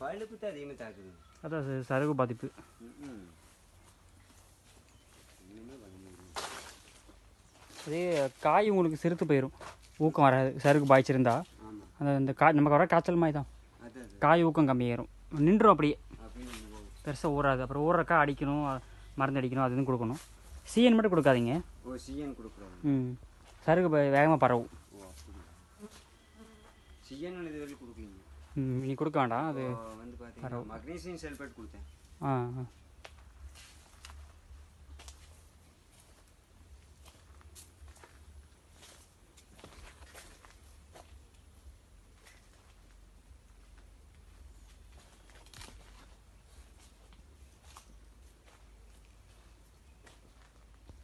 பழுப்பு தான் அதிகமாக தாக்குது அதான் ச- சருகு பாதிப்பு அதே காய் உங்களுக்கு சிறுத்து போயிடும் ஊக்கம் வராது சருகு பாய்ச்சிருந்தா அந்த இந்த காய் நமக்கு வர காய்ச்சல் மாதிரி தான் காய் ஊக்கம் கம்மியாயிரும் நின்றும் அப்படியே. பெருசாக ஊறாது அப்புறம் ஊறக்கா அடிக்கணும் மருந்து அடிக்கணும் அது இதுன்னு கொடுக்கணும் சீயன் மட்டும் கொடுக்காதீங்க ஓ சிஎன் கொடுக்குறோம் ம் சருகு வேகமாக பரவும் சிஎன் இது வரைக்கும் கொடுக்கலீங்க நீ கொடுக்க வேண்டாம் அது வந்து பார்த்தீங்கன்னா மக்னீசியம் சல்பேட் கொடுத்தேன். ஆ ஆ.